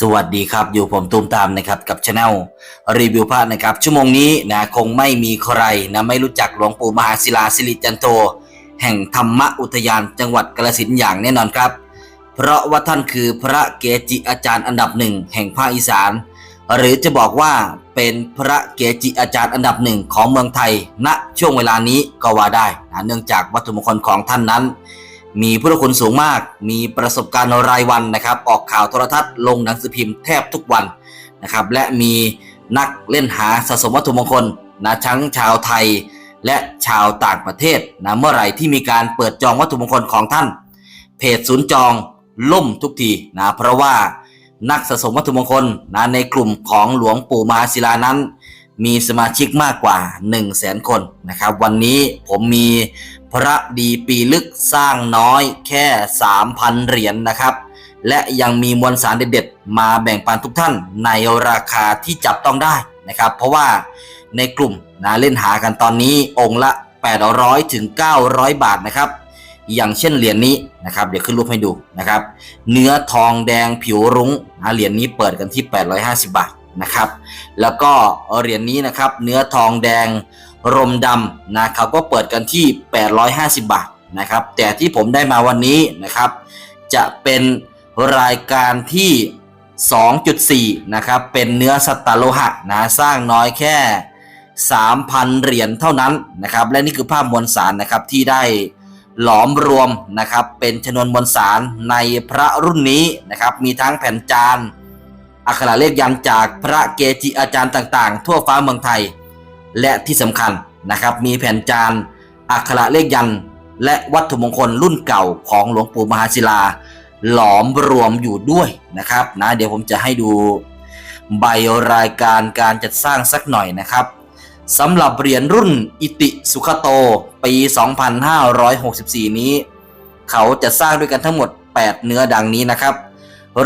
สวัสดีครับอยู่ผมตูมตามนะครับกับช anel รีวิวพระนะครับ ชั่วโมงนี้นะคงไม่มีใครนะไม่รู้จักหลวงปู่มหาศิลาสิริจันโต แห่งธรรมอุทยานจังหวัดกาฬสินธุ์อย่างแน่นอนครับ เพราะว่าท่านคือพระเกจิอาจารย์อันดับหนึ่งแห่งภาคอีสาน หรือจะบอกว่าเป็นพระเกจิอาจารย์อันดับหนึ่งของเมืองไทยณช่วงเวลานี้ก็ว่าได้นะเนื่องจากวัตถุมงคลของท่านนั้น มีพุทธคุณสูงมาก มีประสบการณ์รายวันนะครับ ออกข่าวโทรทัศน์ลงหนังสือพิมพ์แทบทุกวันนะครับ และมีนักเล่นหาสะสมวัตถุมงคลนะทั้งชาวไทยและชาวต่างประเทศนะเมื่อไหร่ที่มีการเปิดจองวัตถุมงคลของท่าน เพจศูนย์จองล่มทุกทีนะเพราะว่านักสะสมวัตถุมงคลนะในกลุ่มของหลวงปู่มหาศิลานั้น มีสมาชิกมากกว่า 1 0 0 0 0แสนคนนะครับ วันนี้ผมมี พระดีปีลึกสร้างน้อยแค่ 3,000 เหรียญนนะครับ และยังมีมวลสารเด็ดๆ มาแบ่งปันทุกท่านในราคาที่จับต้องได้นะครับ เพราะว่าในกลุ่มนะเล่นหากันตอนนี้องค์ละ 800ถึง900 บาทนะครับ อย่างเช่นเหรียญนี้นะครับ เดี๋ยวขึ้นรูปให้ดูนะครับ เนื้อทองแดงผิวรุ้งนะเหรียญนี้เปิดกันที่ 850 บาทนะครับ แล้วก็เหรียญนี้นะครับ เนื้อทองแดง รมดำนะเขาก็เปิดกันที่ 850 บาทนะครับ แต่ที่ผมได้มาวันนี้นะครับ จะเป็นรายการที่ 2.4 นะครับ เป็นเนื้อสตาร์โลหะนะสร้างน้อยแค่ 3,000 เหรียญเท่านั้นนะครับ และนี่คือภาพมวลสารนะครับที่ได้หลอมรวมนะครับ เป็นชนวนมวลสารในพระรุ่นนี้นะครับ มีทั้งแผ่นจานอักขระเลขยันจากพระเกจิอาจารย์ต่างๆ ทั่วฟ้าเมืองไทย และที่สำคัญนะครับมีแผ่นจานอักขระเลขยัน และวัตถุมงคลรุ่นเก่าของหลวงปู่มหาศิลา หลอมรวมอยู่ด้วยนะครับนะเดี๋ยวผมจะให้ดูใบรายการการจัดสร้างสักหน่อยนะครับสำหรับเหรียญรุ่นอิติสุขโตปี 2564 นี้ เขาจะสร้างด้วยกันทั้งหมด 8 เนื้อดังนี้นะครับ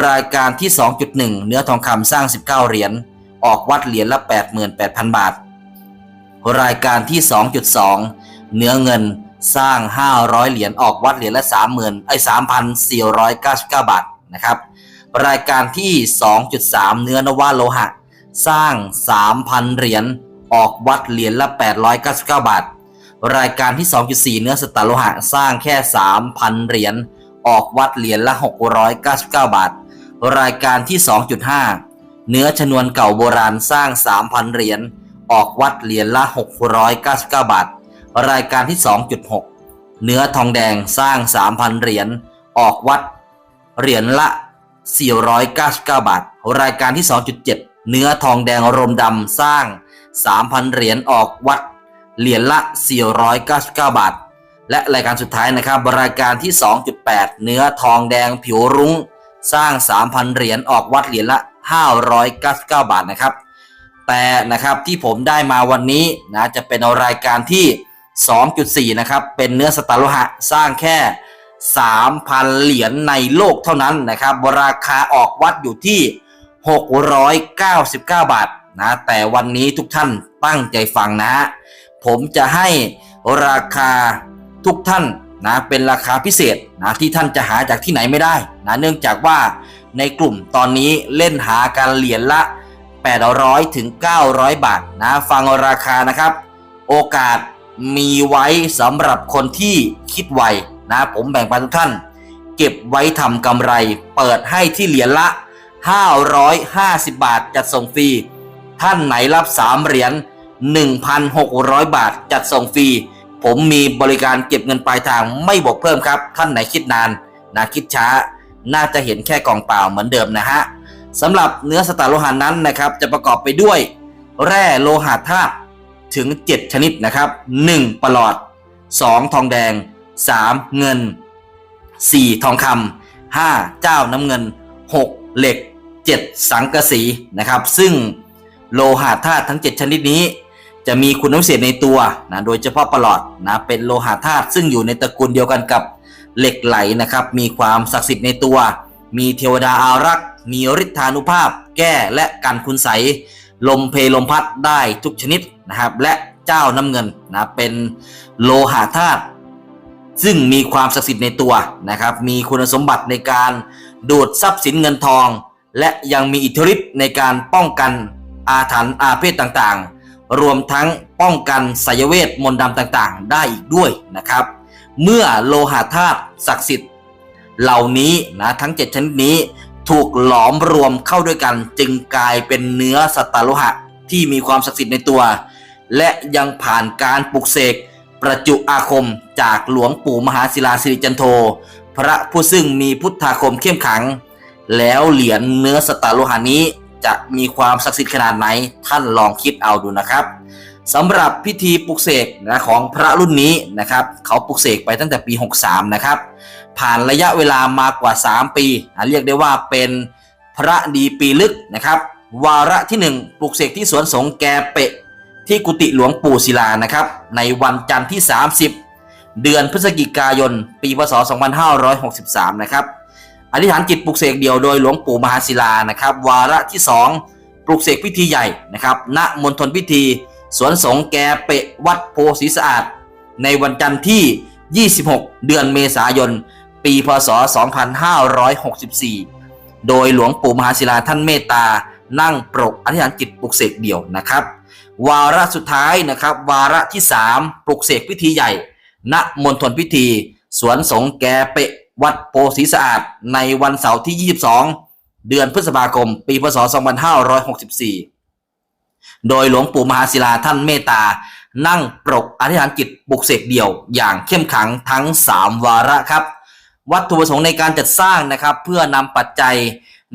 รายการที่ 2.1 เนื้อทองคำสร้าง 19 เหรียญออกวัดเหรียญละ 88,000 บาท รายการที่ 2.2 เนื้อเงินสร้าง 500 เหรียญออกวัดเหรียญละ 30,000ไอ้3,499 บาทนะครับ รายการที่ 2.3 เนื้อนวโลหะ สร้าง 3,000 เหรียญออกวัดเหรียญละ 899 บาท รายการที่ 2.4 เนื้อสตาร์โลหะ สร้างแค่ 3,000 เหรียญออกวัดเหรียญละ 699 บาท รายการที่ 2.5 เนื้อชนวนเก่าโบราณสร้าง 3,000 เหรียญ ออกวัดเหรียญละ 699 บาท รายการที่ 2.6 เนื้อทองแดงสร้าง 3,000 เหรียญออกวัดเหรียญละ 499 บาท รายการที่ 2.7 เนื้อทองแดงรมดำสร้าง 3,000 เหรียญออกวัดเหรียญละ 499 บาท และรายการสุดท้ายนะครับรายการที่ 2.8 เนื้อทองแดงผิวรุ้ง สร้าง 3,000 เหรียญออกวัดเหรียญละ 599 บาทนะครับ แต่นะครับที่ผมได้มาวันนี้นะจะเป็นรายการที่ 2.4 นะครับ เป็นเนื้อสตาร์โลหะสร้างแค่ 3,000 เหรียญในโลกเท่านั้นนะครับ ราคาออกวัดอยู่ที่ 699 บาทนะแต่วันนี้ทุกท่านตั้งใจฟังนะฮะผมจะให้ราคาทุกท่านนะเป็นราคาพิเศษนะที่ท่านจะหาจากที่ไหนไม่ได้นะเนื่องจากว่าในกลุ่มตอนนี้เล่นหาการเหรียญละ 800 ถึง 900 บาทนะฟังราคานะครับ โอกาสมีไว้สำหรับคนที่คิดไวนะ ผมแบ่งปันทุกท่าน เก็บไว้ทำกำไร เปิดให้ที่เหรียญละ 550 บาทจัดส่งฟรี ท่านไหนรับ 3 เหรียญ1,600 บาทจัดส่งฟรี ผมมีบริการเก็บเงินปลายทางไม่บวกเพิ่มครับ ท่านไหนคิดนานนะคิดช้า น่าจะเห็นแค่กล่องเปล่าเหมือนเดิมนะฮะ สำหรับเนื้อสตาร์โลหะนั้นนะครับ จะประกอบไปด้วย แร่โลหะธาตุถึง 7 ชนิดนะครับ 1. ปลอด 2. ทองแดง 3. เงิน 4. ทองคำ 5. เจ้าน้ำเงิน 6. เหล็ก 7. สังกะสีนะครับ ซึ่งโลหะธาตุทั้ง 7 ชนิดนี้ จะมีคุณพิเศษในตัวนะโดยเฉพาะปลอดนะเป็นโลหะธาตุซึ่งอยู่ในตระกูลเดียวกันกับเหล็กไหลนะครับ มีความศักดิ์สิทธิ์ในตัว มีเทวดาอารักษ์ มีฤทธานุภาพ แก้และกันคุณใส ลมเพลลมพัดได้ทุกชนิดนะครับ และเจ้าน้ำเงินนะเป็นโลหะธาตุซึ่งมีความศักดิ์สิทธิ์ในตัวนะครับ มีคุณสมบัติในการดูดทรัพย์สินเงินทอง และยังมีอิทธิฤทธิ์ในการป้องกันอาถรรพ์อาเพศต่างๆ รวมทั้งป้องกันไสยเวทมนต์ดำต่างๆ ได้อีกด้วยนะครับ เมื่อโลหะธาตุศักดิ์สิทธิ์ เหล่านี้นะทั้ง 7 ชนิดนี้ถูกหลอมรวมเข้าด้วยกัน จึงกลายเป็นเนื้อสตตาโลหะที่มีความศักดิ์สิทธิ์ในตัว และยังผ่านการปลุกเสกประจุอาคมจากหลวงปู่มหาศิลาสิริจันโท พระผู้ซึ่งมีพุทธาคมเข้มขัง แล้วเหรียญเนื้อสตาโลหะนี้จะมีความศักดิ์สิทธิ์ขนาดไหน ท่านลองคิดเอาดูนะครับ สำหรับพิธีปลุกเสกนะของพระรุ่นนี้นะครับเขาปลุกเสกไปตั้งแต่ปี 63 นะครับ ผ่านระยะเวลามากกว่า 3 ปีนะเรียกได้ว่าเป็นพระดีปีลึกนะครับ วาระที่ 1 ปลุกเสกที่สวนสงฆ์แกเปะ ที่กุฏิหลวงปู่ศิลานะครับ ในวันจันทร์ที่ 30 เดือนพฤศจิกายน ปีพศ 2563 นะครับอธิษฐานจิตปลุกเสกเดี่ยวโดยหลวงปู่มหาศิลานะครับ วาระที่ 2 ปลุกเสกพิธีใหญ่นะครับณมณฑลพิธี สวนสงแกเปะวัดโพสีสะอาด ในวันจันทร์ที่ 26 เดือนเมษายน ปีพศ 2564 โดยหลวงปู่มหาศิลาท่านเมตตา นั่งปรกอธิษฐานจิตปลุกเสกเดี่ยวนะครับ วาระสุดท้ายนะครับ วาระที่ 3 ปลุกเสกพิธีใหญ่ ณมณฑลพิธี สวนสงแกเปะวัดโพสีสะอาด ในวันเสาร์ที่ 22 เดือนพฤษภาคม ปีพศ 2564 โดยหลวงปู่มหาศิลาท่านเมตตา นั่งปรกอธิษฐานจิตปลุกเสกเดี่ยวอย่างเข้มขังทั้ง 3 วาระครับ วัตถุประสงค์ในการจัดสร้างนะครับ เพื่อนำปัจจัย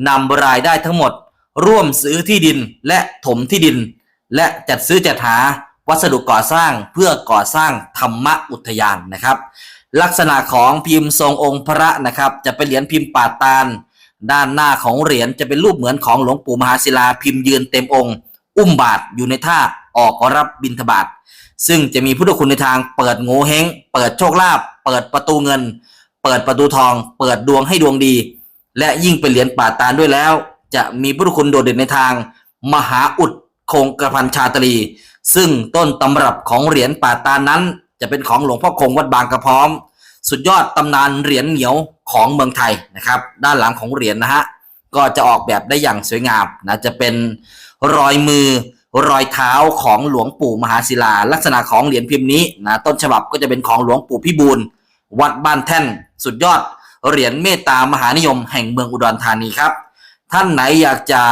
นำรายได้ทั้งหมด ร่วมซื้อที่ดินและถมที่ดิน และจัดซื้อจัดหาวัสดุก่อสร้างเพื่อก่อสร้างธรรมอุทยานนะครับ ลักษณะของพิมพ์ทรงองค์พระนะครับ จะเป็นเหรียญพิมพ์ป่าตาล ด้านหน้าของเหรียญจะเป็นรูปเหมือนของหลวงปู่มหาศิลาพิมพ์ยืนเต็มองค์ อุ้มบาทอยู่ในท่าออกรับบิณฑบาตซึ่งจะมีพุทธคุณในทางเปิดโงเฮงเปิดโชคลาภเปิดประตูเงิน เปิดประตูทอง เปิดดวงให้ดวงดี และยิ่งเป็นเหรียญป่าตาลด้วยแล้ว จะมีพุทธคุณโดดเด่นในทาง มหาอุดคงกระพันชาตรี ซึ่งต้นตำรับของเหรียญป่าตาลนั้น จะเป็นของหลวงพ่อคงวัดบางกระพร้อม สุดยอดตำนานเหรียญเหนียวของเมืองไทยนะครับ ด้านหลังของเหรียญนะฮะก็จะออกแบบได้อย่างสวยงามนะจะเป็น รอยมือรอยเท้าของหลวงปู่มหาศิลา ลักษณะของเหรียญพิมพ์นี้นะต้นฉบับก็จะเป็นของหลวงปู่พิบูลวัดบ้านแท่น สุดยอด เหรียญเมตตามหานิยมแห่งเมืองอุดรธานีครับ ท่านไหนอยากจะ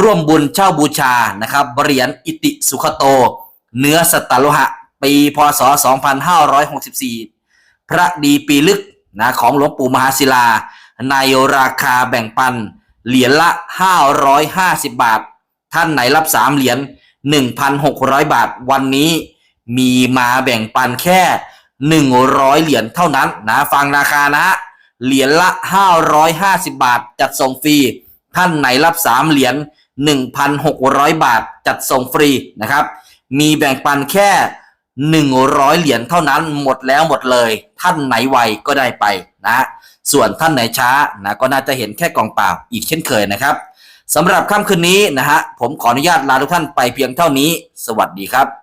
ร่วมบุญเช่าบูชานะครับเหรียญอิติสุขโต เนื้อสตตาโลหะ ปีพศ 2564 พระดีปีลึกนะของหลวงปู่มหาศิลา ในราคาแบ่งปัน เหรียญละ 550 บาท ท่านไหนรับ3เหรียญ1,600บาทวันนี้มีมาแบ่งปันแค่100เหรียญเท่านั้นนะฟังราคานะเหรียญละ550บาท จัดส่งฟรี ท่านไหนรับ3เหรียญ1,600บาท จัดส่งฟรีนะครับ มีแบ่งปันแค่100เหรียญเท่านั้นหมดแล้วหมดเลย ท่านไหนไวก็ได้ไปนะ ส่วนท่านไหนช้านะก็น่าจะเห็นแค่กล่องเปล่าอีกเช่นเคยนะครับ สำหรับค่ำคืนนี้นะฮะผมขออนุญาตลาทุกท่านไปเพียงเท่านี้ สวัสดีครับ